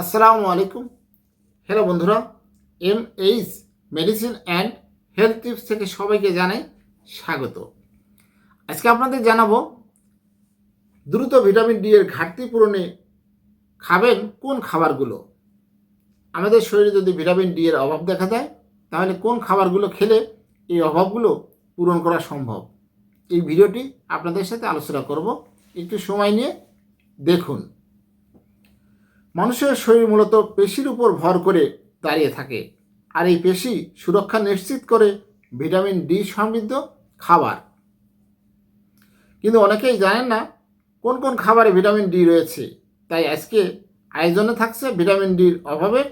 আসসালামু আলাইকুম। হ্যালো বন্ধুরা M H medicine and health tips থেকে সবাইকে জানাই স্বাগত। আজকে আপনাদের জানাব, দ্রুত ভিটামিন ডি এর ঘাটতি পূরণে খাবেন কোন খাবারগুলো? আমাদের শরীরে যদি ভিটামিন ডি এর অভাব দেখা দেয়, তাহলে কোন খাবারগুলো খেলে এই অভাবগুলো পূরণ করা সম্ভব? এই ভিডিওটি আপনাদের সাথে আলোচনা করব। একটু সময় নিয়ে দেখুন। মানুষের শরীর মূলত পেশির উপর ভর করে দাঁড়িয়ে থাকে। আর এই পেশি সুরক্ষা নিশ্চিত করে ভিটামিন ডি সমৃদ্ধ খাবার। কিন্তু অনেকেই জানেন না কোন কোন খাবারে ভিটামিন ডি রয়েছে। তাই আজকে আয়োজনে থাকছে ভিটামিন ডির অভাবে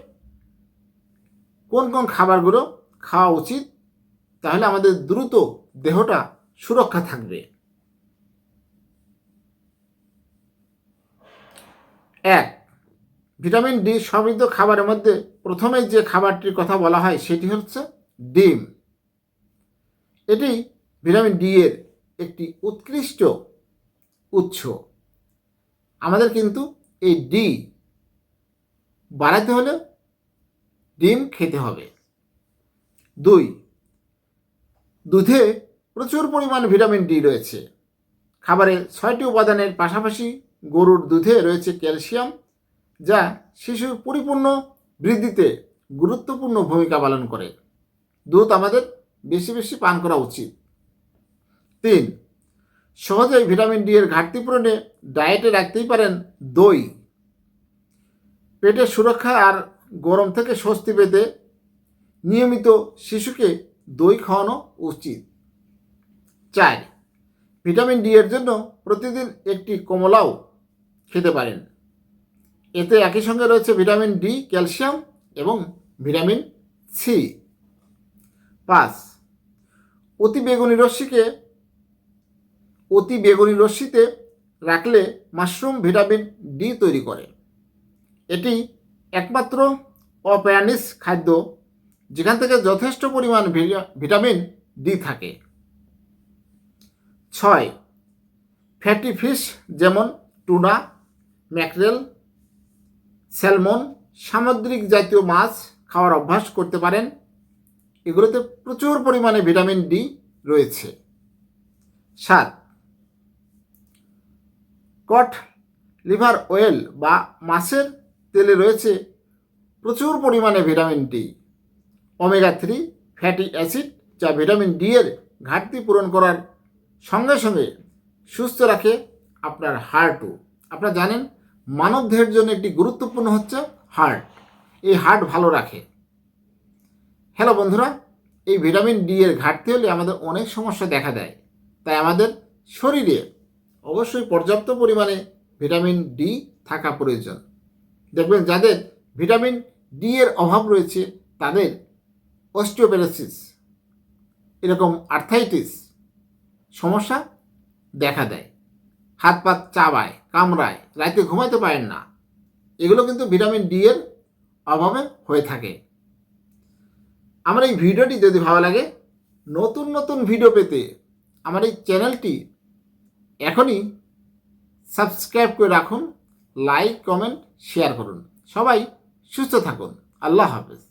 কোন কোন খাবারগুলো খাওয়া উচিত, তাহলে আমাদের দ্রুত দেহটা সুরক্ষা থাকবে। এক ভিটামিন ডি সমৃদ্ধ খাবারের মধ্যে প্রথমে যে খাবারটির কথা বলা হয় সেটি হচ্ছে ডিম। এটি ভিটামিন ডি এর একটি উৎকৃষ্ট উৎস। আমাদের কিন্তু এই ডি বাড়াতে হলে ডিম খেতে হবে। দুই, দুধে প্রচুর পরিমাণ ভিটামিন ডি রয়েছে। খাবারে ছয়টি উপাদানের পাশাপাশি গরুর দুধে রয়েছে ক্যালসিয়াম যা শিশুর পরিপূর্ণ বৃদ্ধিতে গুরুত্বপূর্ণ ভূমিকা পালন করে। দুধ আমাদের বেশি বেশি পান করা উচিত। তিন, সহজেই ভিটামিন ডি এর ঘাটতি পূরণে ডায়েটে রাখতেই পারেন দই। পেটের সুরক্ষা আর গরম থেকে স্বস্তি পেতে নিয়মিত শিশুকে দই খাওয়ানো উচিত। চার, ভিটামিন ডি এর জন্য প্রতিদিন একটি কমলাও খেতে পারেন। এতে একই সঙ্গে রয়েছে ভিটামিন ডি, ক্যালসিয়াম এবং ভিটামিন সি। পাঁচ, অতি বেগুনি রশ্মিকে, অতি বেগুনি রশ্মিতে রাখলে মাশরুম ভিটামিন ডি তৈরি করে। এটি একমাত্র অপ্যানিস খাদ্য, যেখান থেকে যথেষ্ট পরিমাণ ভিটা- ভিটামিন ডি থাকে। ছয়, ফ্যাটি ফিশ যেমন টুনা ম্যাকরেল স্যালমন সামুদ্রিক জাতীয় মাছ খাওয়ার অভ্যাস করতে পারেন। এগুলোতে প্রচুর পরিমাণে ভিটামিন ডি রয়েছে। সাত, কট, লিভার অয়েল বা মাছের তেলে রয়েছে প্রচুর পরিমাণে vitamin D. Omega three fatty acid যা ভিটামিন ডি এর ঘাটতি পূরণ করার সঙ্গে সঙ্গে সুস্থ রাখে আপনার হার্টও। আপনারা জানেন মানব দেহের জন্য একটি গুরুত্বপূর্ণ হচ্ছে হার্ট। এই হার্ট ভালো রাখে। হ্যালো বন্ধুরা, এই ভিটামিন ডি এর ঘাটতি হলে আমাদের অনেক সমস্যা দেখা দেয়। তাই আমাদের শরীরে অবশ্যই পর্যাপ্ত পরিমাণে ভিটামিন ডি থাকা প্রয়োজন। দেখবেন যাদের ভিটামিন ডি এর অভাব রয়েছে, তাদের অস্টিওপ্যারাসিস এরকম আর্থাইটিস সমস্যা দেখা দেয়। হাত পাত চাবায়, কামড়ায় রাতে ঘুমাতে পারেন না। এগুলো কিন্তু ভিটামিন ডি এর অভাবে হয়ে থাকে। আমার এই ভিডিওটি যদি ভালো লাগে, নতুন নতুন ভিডিও পেতে আমার এই চ্যানেলটি এখনই সাবস্ক্রাইব করে রাখুন, লাইক, কমেন্ট, শেয়ার করুন। সবাই সুস্থ থাকুন। আল্লাহ হাফেজ।